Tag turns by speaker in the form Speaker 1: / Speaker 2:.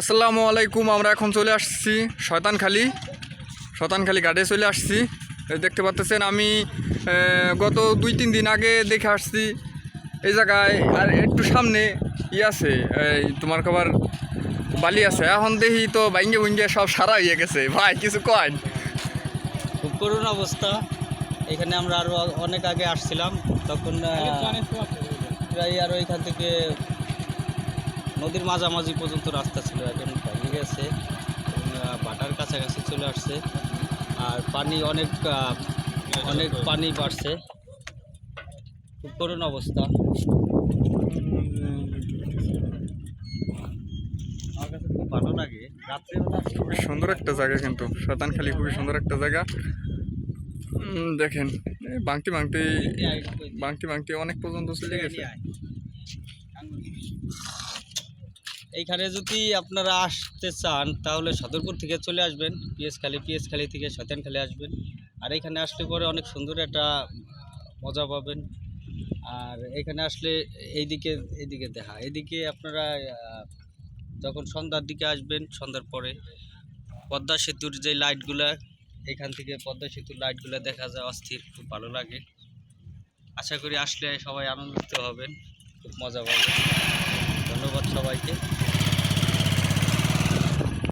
Speaker 1: আসসালামু আলাইকুম আমরা এখন চলে আসছি শয়তানখালি। শয়তানখালি ঘাটে চলে আসছি। দেখতে পাচ্ছেন আমি গত দুই তিন দিন আগে দেখে আসছি এই জায়গায় আর একটু সামনে ই আছে এই তোমার খাবার বালি আছে। এখন দেখি তো বাইঙ্গে বুঙ্গে সব সারা হয়ে গেছে। ভাই কিছু কয়
Speaker 2: খুব করুণ অবস্থা। এখানে আমরা আরও অনেক আগে আসছিলাম তখন প্রায় আরও এখান থেকে নদীর মাঝামাঝি পর্যন্ত রাস্তা ছিল, এখন ভেঙে গেছে ভাটার কাছাকাছি চলে আসছে। আর পানি অনেক অনেক পানি বাড়ছে। খুব করুণ অবস্থা। ভালো
Speaker 1: খুবই সুন্দর একটা জায়গা কিন্তু, শয়তানখালি খুবই সুন্দর একটা জায়গা। দেখেন বাংটি বাংটি বাংটি বাংটি অনেক পর্যন্ত চলে গেছে।
Speaker 2: এইখানে যদি আপনারা আসতে চান, তাহলে সদরপুর থেকে চলে আসবেন পিএসখালি পিএসখালি থেকে শয়তানখালি আসবেন। আর এখানে আসলে পরে অনেক সুন্দর একটা মজা পাবেন। আর এখানে আসলে এইদিকে এইদিকে দেখা এদিকে আপনারা যখন সন্ধ্যার দিকে আসবেন, সন্ধ্যার পরে পদ্মা সেতুর যে লাইটগুলা, এখান থেকে পদ্মা সেতুর লাইটগুলো দেখা যায় অস্থির, খুব ভালো লাগে। আশা করি আসলে সবাই আনন্দিত হবেন। খুব মজা পাবে। ধন্যবাদ সবাইকে।